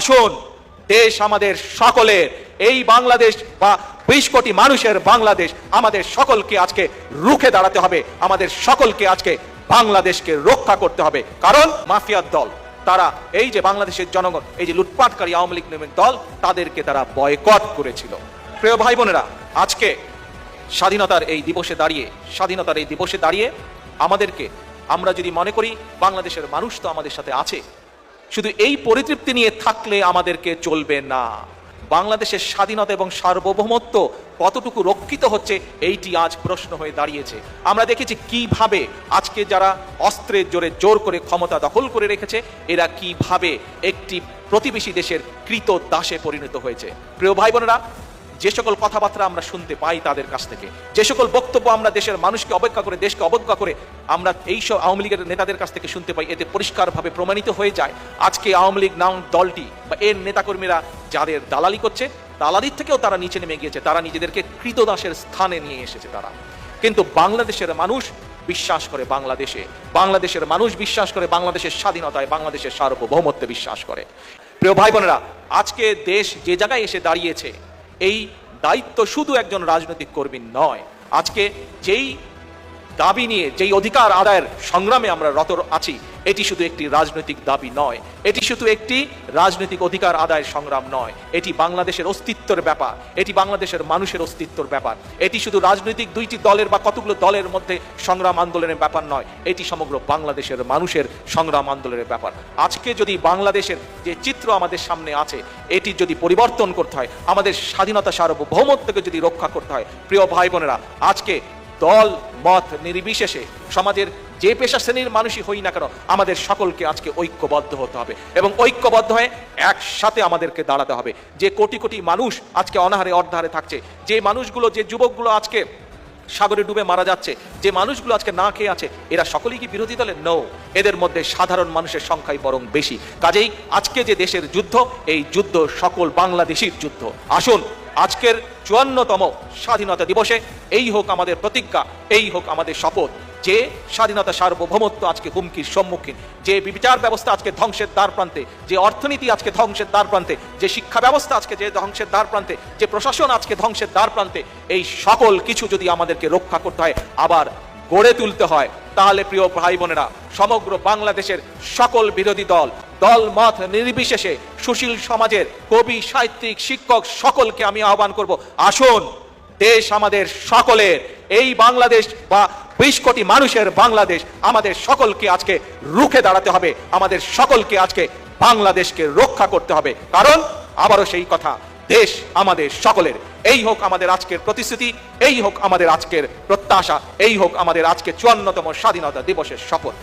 আসুন। দেশ আমাদের সকলের, এই বাংলাদেশ বা বিশ কোটি মানুষের বাংলাদেশ আমাদের সকলকে আজকে রুখে দাঁড়াতে হবে। আমাদের সকলকে আজকে বাংলাদেশকে রক্ষা করতে হবে। কারণ মাফিয়ার দল, তারা এই যে বাংলাদেশের জনগণ, এই যে লুটপাটকারী আওয়ামী লীগ নামের দল, তাদেরকে তারা বয়কট করেছিল। প্রিয় ভাই বোনেরা, আজকে স্বাধীনতার এই দিবসে দাঁড়িয়ে, স্বাধীনতার এই দিবসে দাঁড়িয়ে আমাদেরকে আমরা যদি মনে করি, বাংলাদেশের মানুষ তো আমাদের সাথে আছে শুধু এই পরিতৃপ্তি নিয়ে থাকলে আমাদেরকে চলবে না। বাংলাদেশের স্বাধীনতা এবং সার্বভৌমত্ব কতটুকু রক্ষিত হচ্ছে, এইটি আজ প্রশ্ন হয়ে দাঁড়িয়েছে। আমরা দেখেছি কীভাবে আজকে যারা অস্ত্রের জোরে জোর করে ক্ষমতা দখল করে রেখেছে, এরা কীভাবে একটি প্রতিবেশী দেশের কৃত দাসে পরিণত হয়েছে। প্রিয় ভাই বোনেরা যে সকল কথাবার্তা আমরা শুনতে পাই তাদের কাছ থেকে, যে সকল বক্তব্য আমরা দেশের মানুষকে অপেক্ষা করে, দেশকে অবজ্ঞা করে আমরা এইসব আওয়ামী লীগের নেতাদের কাছ থেকে শুনতে পাই, এতে পরিষ্কারভাবে প্রমাণিত হয়ে যায় আজকে আওয়ামী লীগ নাম দলটি বা এর নেতাকর্মীরা যাদের দালালি করছে, দালালির থেকেও তারা নিচে নেমে গিয়েছে, তারা নিজেদেরকে কৃতদাসের স্থানে নিয়ে এসেছে তারা। কিন্তু বাংলাদেশের মানুষ বিশ্বাস করে বাংলাদেশে, বাংলাদেশের মানুষ বিশ্বাস করে বাংলাদেশের স্বাধীনতায়, বাংলাদেশের সার্বভৌমত্বে বিশ্বাস করে। প্রিয় ভাই বোনেরা, আজকে দেশ যে জায়গায় এসে দাঁড়িয়েছে এই দায়িত্ব শুধু একজন রাজনৈতিক কর্মী নয়। আজকে যেই দাবি নিয়ে, যেই অধিকার আদায়ের সংগ্রামে আমরা রত আছি এটি শুধু একটি রাজনৈতিক দাবি নয়, এটি শুধু একটি রাজনৈতিক অধিকার আদায়ের সংগ্রাম নয়, এটি বাংলাদেশের অস্তিত্বের ব্যাপার, এটি বাংলাদেশের মানুষের অস্তিত্বের ব্যাপার, এটি শুধু রাজনৈতিক দুইটি দলের বা কতগুলো দলের মধ্যে সংগ্রাম আন্দোলনের ব্যাপার নয়, এটি সমগ্র বাংলাদেশের মানুষের সংগ্রাম আন্দোলনের ব্যাপার। আজকে যদি বাংলাদেশের যে চিত্র আমাদের সামনে আছে, এটি যদি পরিবর্তন করতে হয়, আমাদের স্বাধীনতা সার্বভৌমত্বকে যদি রক্ষা করতে হয়, প্রিয় ভাই বোনেরা, আজকে দল, মত নির্বিশেষে সমাজের যে পেশা শ্রেণির মানুষই হই না কেন, আমাদের সকলকে আজকে ঐক্যবদ্ধ হতে হবে এবং ঐক্যবদ্ধ হয়ে একসাথে আমাদেরকে দাঁড়াতে হবে। যে কোটি কোটি মানুষ আজকে অনাহারে অর্ধারে থাকছে, যে মানুষগুলো, যে যুবকগুলো আজকে সাগরে ডুবে মারা যাচ্ছে, যে মানুষগুলো আজকে না খেয়ে আছে, এরা সকলেই কি বিরোধী দলের? নো এদের মধ্যে সাধারণ মানুষের সংখ্যাই বরং বেশি। কাজেই আজকে যে দেশের যুদ্ধ, এই যুদ্ধ সকল বাংলাদেশির যুদ্ধ। আসুন আজকের চুয়ান্নতম স্বাধীনতা দিবসে এই হোক আমাদের প্রতিজ্ঞা, এই হোক আমাদের শপথ। যে স্বাধীনতা সার্বভৌমত্ব আজকে হুমকির সম্মুখীন, যে বিচার ব্যবস্থা আজকে ধ্বংসের দ্বার প্রান্তে, যে অর্থনীতি আজকে ধ্বংসের দ্বার প্রান্তে, যে শিক্ষা ব্যবস্থা আজকে যে ধ্বংসের দ্বার প্রান্তে, যে প্রশাসন আজকে ধ্বংসের দ্বার প্রান্তে, এই সকল কিছু যদি আমাদেরকে রক্ষা করতে হয়, আবার গড়ে তুলতে হয়, তাহলে প্রিয় ভাই বোনেরা, সমগ্র বাংলাদেশের সকল বিরোধী দল দল মত নির্বিশেষে সুশীল সমাজের কবি, সাহিত্যিক, শিক্ষক সকলকে আমি আহ্বান করব। আসুন, দেশ আমাদের সকলের, এই বাংলাদেশ বা বিশ কোটি মানুষের বাংলাদেশ আমাদের সকলকে আজকে রুখে দাঁড়াতে হবে। আমাদের সকলকে আজকে বাংলাদেশকে রক্ষা করতে হবে। কারণ, আবারও সেই কথা, দেশ আমাদের সকলের। এই হোক আমাদের আজকের প্রতিশ্রুতি, এই হোক আমাদের আজকের প্রত্যাশা, এই হোক আমাদের আজকে চুয়ান্নতম স্বাধীনতা দিবসের শপথ।